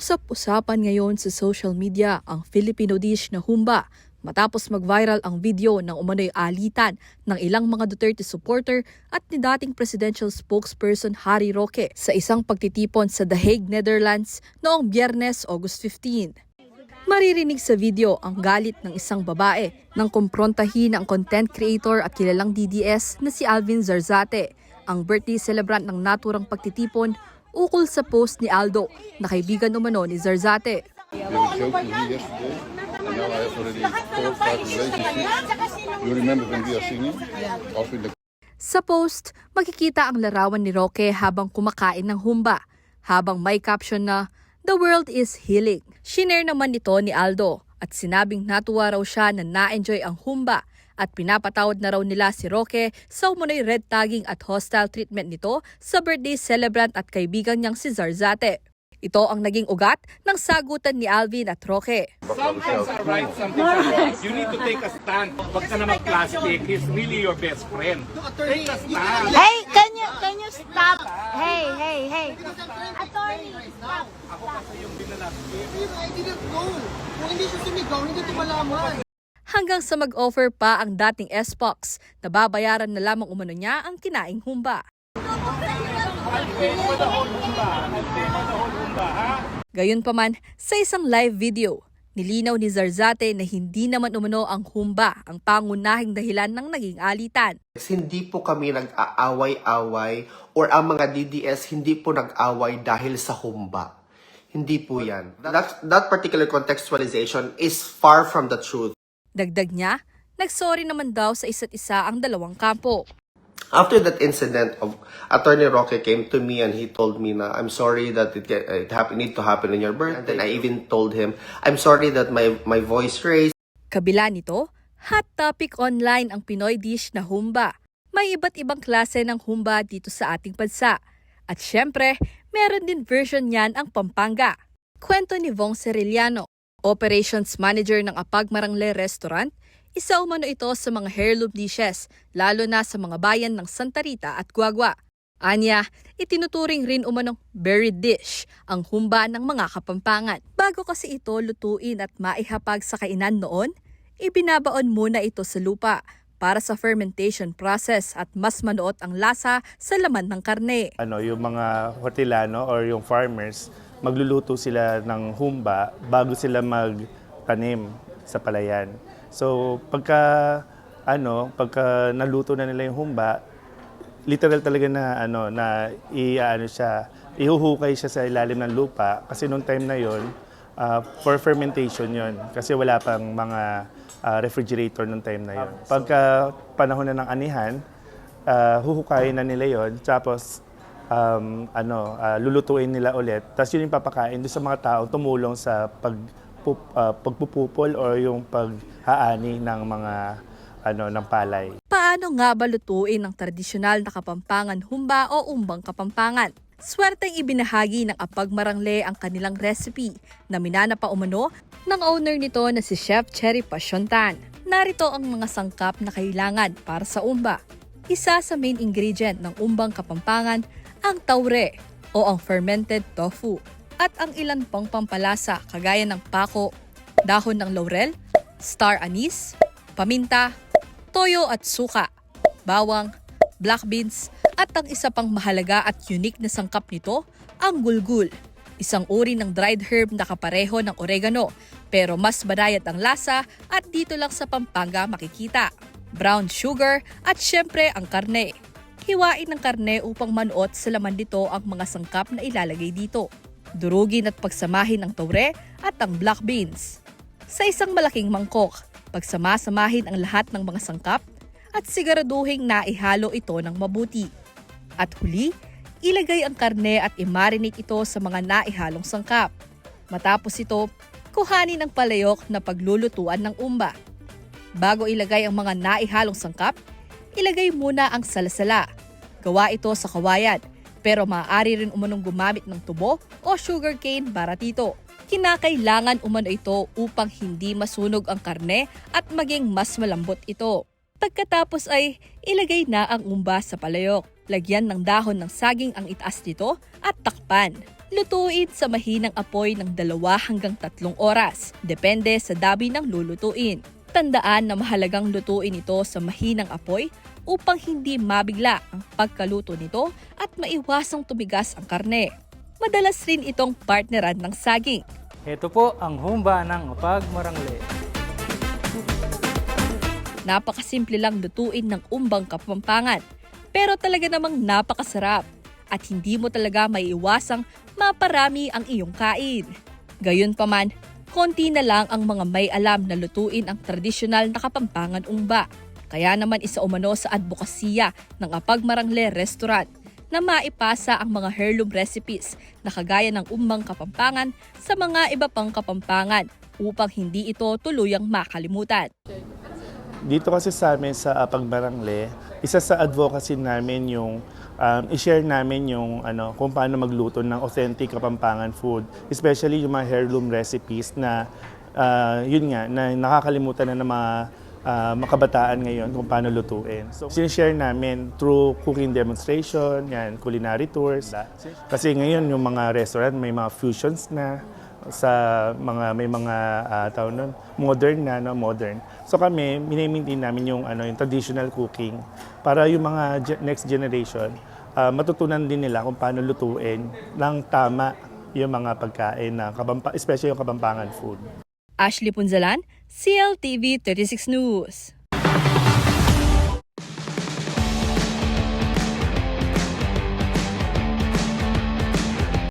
Usap-usapan ngayon sa social media ang Filipino dish na humba matapos mag-viral ang video ng umano'y alitan ng ilang mga Duterte supporter at ni dating presidential spokesperson Harry Roque sa isang pagtitipon sa The Hague, Netherlands noong Biyernes, August 15. Maririnig sa video ang galit ng isang babae nang kumprontahin ang content creator at kilalang DDS na si Alvin Zarzate, ang birthday celebrant ng naturang pagtitipon ukol sa post ni Aldo na kaibigan umano ni Zarzate. Sa post, makikita ang larawan ni Roque habang kumakain ng humba, habang may caption na, The world is healing. Shinare naman ito ni Aldo at sinabing natuwa raw siya na na-enjoy ang humba at pinapatawad na raw nila si Roque sa umunoy red tagging at hostile treatment nito sa birthday celebrant at kaibigan niyang si Zarzate. Ito ang naging ugat ng sagutan ni Alvin at Roque. Sometimes are right, sometimes are wrong. You need to take a stand. Huwag ka na mag-plastic. He's really your best friend. Take a stand. Hey, can you can you stop? Hey, hey, hey. Attorney, stop. I didn't know. Kung hindi siya sumigaw, hindi ko malaman. Hanggang sa mag-offer pa ang dating S-Box na babayaran na lamang umano niya ang kinaing humba. Gayunpaman, sa isang live video, nilinaw ni Zarzate na hindi naman umano ang humba ang pangunahing dahilan ng naging alitan. Hindi po kami nag-aaway-away or ang mga DDS hindi po nag-away dahil sa humba. Hindi po yan. That, that particular contextualization is far from the truth. Dagdag niya, nagsorry naman daw sa isa't isa ang dalawang kampo. After that incident, of Attorney Roque came to me and he told me na I'm sorry that it, get- it happen, need to happen on your birthday. And then I even told him, I'm sorry that my, my voice raised. Kabila nito, hot topic online ang Pinoy dish na humba. May iba't ibang klase ng humba dito sa ating bansa. At syempre, meron din version niyan ang Pampanga. Kwento ni Vong Ceriliano, operations manager ng Apag Marangle Restaurant, isa umano ito sa mga heirloom dishes, lalo na sa mga bayan ng Santa Rita at Guagua. Anya, itinuturing rin umanong buried dish ang humba ng mga kapampangan. Bago kasi ito lutuin at maihapag sa kainan noon, ibinabaon muna ito sa lupa para sa fermentation process at mas manuot ang lasa sa laman ng karne. ano, yung mga hortilano or yung farmers, magluluto sila ng humba bago sila magtanim sa palayan. So, pagka ano, pagka naluto na nila yung humba, literal talaga na ano na iaano siya, ihuhukay siya sa ilalim ng lupa kasi nung time na yon for fermentation yon kasi wala pang mga ah, refrigerator nung time na yon. Pagka panahon na ng anihan, ah, huhukayin na nila yon tapos um, ano, ah, lulutuin nila ulit. Tapos yun yung papakain doon sa mga tao tumulong sa pag, uh, pagpupupol or yung paghaani ng mga ano ng palay. Paano nga ba lutuin ang tradisyonal na kapampangan humba o umbang kapampangan? Swerteng ibinahagi ng Apag Marangle ang kanilang recipe na minana pa umano ng owner nito na si Chef Cherry Pasyontan. Narito ang mga sangkap na kailangan para sa umba. Isa sa main ingredient ng umbang kapampangan ang taure o ang fermented tofu at ang ilan pang pampalasa kagaya ng pako, dahon ng laurel, star anise, paminta, toyo at suka, bawang, black beans, at ang isa pang mahalaga at unique na sangkap nito, ang gulgul. Isang uri ng dried herb na kapareho ng oregano, pero mas banayad ang lasa at dito lang sa Pampanga makikita. Brown sugar at syempre ang karne. Hiwain ng karne upang manuot sa laman nito ang mga sangkap na ilalagay dito. Durugin at pagsamahin ang taure at ang black beans. Sa isang malaking mangkok, pagsama-samahin ang lahat ng mga sangkap at siguraduhing naihalo ito ng mabuti. At huli, ilagay ang karne at i-marinate ito sa mga naihalong sangkap. Matapos ito, kuhanin ang palayok na paglulutuan ng umba. Bago ilagay ang mga naihalong sangkap, ilagay muna ang salasala. Gawa ito sa kawayan, pero maaari rin umanong gumamit ng tubo o sugarcane para dito. Kinakailangan umano ito upang hindi masunog ang karne at maging mas malambot ito. Pagkatapos ay ilagay na ang umba sa palayok. Lagyan ng dahon ng saging ang itaas nito at takpan. Lutuin sa mahinang apoy ng dalawa hanggang tatlong oras, depende sa dami ng lulutuin. Tandaan na mahalagang lutuin ito sa mahinang apoy upang hindi mabigla ang pagkaluto nito at maiwasang tumigas ang karne. Madalas rin itong partneran ng saging. Ito po ang humba ng pagmarangle. Napakasimple lang lutuin ng umbang kapampangan. Pero talaga namang napakasarap at hindi mo talaga maiiwasang maparami ang iyong kain. Gayunpaman, konti na lang ang mga may alam na lutuin ang tradisyonal na kapampangan umba. Kaya naman isa umano sa advokasya ng Apag Marangle Restaurant na maipasa ang mga heirloom recipes na kagaya ng umbang kapampangan sa mga iba pang kapampangan upang hindi ito tuluyang makalimutan. Dito kasi sa amin sa uh, Pagbarangle, isa sa advocacy namin yung um, i-share namin yung ano kung paano magluto ng authentic Kapampangan food, especially yung mga heirloom recipes na uh, yun nga na nakakalimutan na ng mga uh, makabataan ngayon kung paano lutuin. So, sinishare namin through cooking demonstration, yan, culinary tours. Kasi ngayon yung mga restaurant may mga fusions na sa mga may mga uh, tawag nun, modern na no modern. So kami minimaintain namin yung ano yung traditional cooking para yung mga ge- next generation uh, matutunan din nila kung paano lutuin ng tama yung mga pagkain na kabampa, especially yung kabampangan food. Ashley Punzalan, CLTV 36 News.